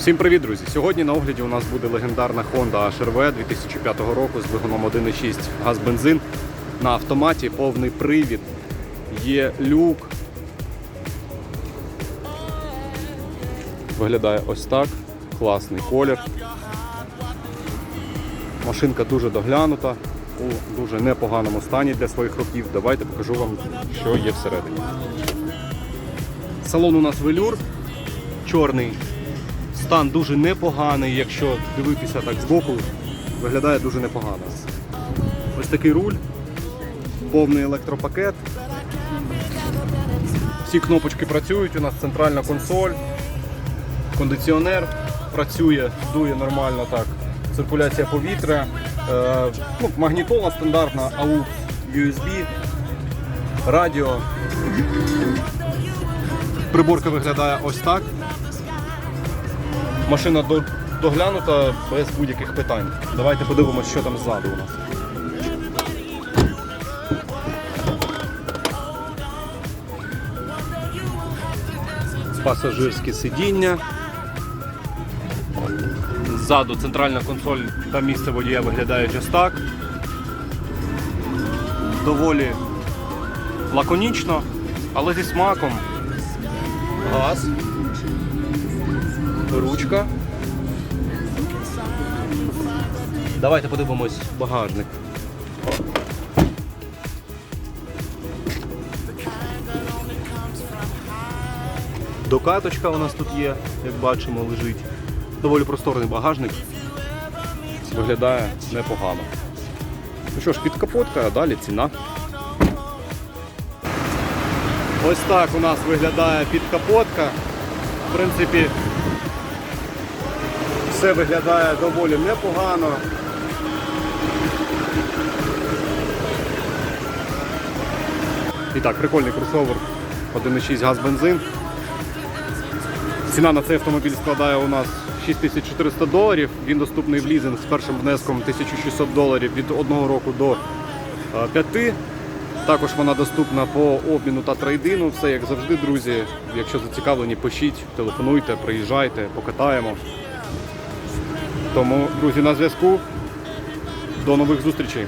Всім привіт, друзі! Сьогодні на огляді у нас буде легендарна Honda HRV 2005 року з двигуном 1.6 газ-бензин на автоматі, повний привід, є люк. Виглядає ось так. Класний колір. Машинка дуже доглянута, у дуже непоганому стані для своїх років. Давайте покажу вам, що є всередині. Салон у нас велюр чорний. Стан дуже непоганий, якщо дивитися так збоку, виглядає дуже непогано. Ось такий руль, повний електропакет. Всі кнопочки працюють, у нас центральна консоль, кондиціонер працює, дує нормально так. Циркуляція повітря, е, ну, магнітола стандартна, AUX, USB, радіо. Приборка виглядає ось так. Машина доглянута без будь-яких питань. Давайте подивимося, що там ззаду у нас. Пасажирське сидіння. Ззаду центральна консоль та місце водія виглядають ось так. Доволі лаконічно, але зі смаком. Газ ручка. Давайте подивимось багажник. Докаточка у нас тут є, як бачимо, лежить. Доволі просторний багажник. Виглядає непогано. Ну що ж, підкапотка, а далі ціна. Ось так у нас виглядає підкапотка. В принципі, все виглядає доволі непогано. І так, прикольний кросовер 1.6 газ-бензин. Ціна на цей автомобіль складає у нас 6400 доларів. Він доступний в лізинг з першим внеском 1600 доларів від 1 року до 5. Також вона доступна по обміну та трейдину. Все як завжди, друзі. Якщо зацікавлені, пишіть, телефонуйте, приїжджайте, покатаємо. Тому, друзі, на зв'язку. До нових зустрічей.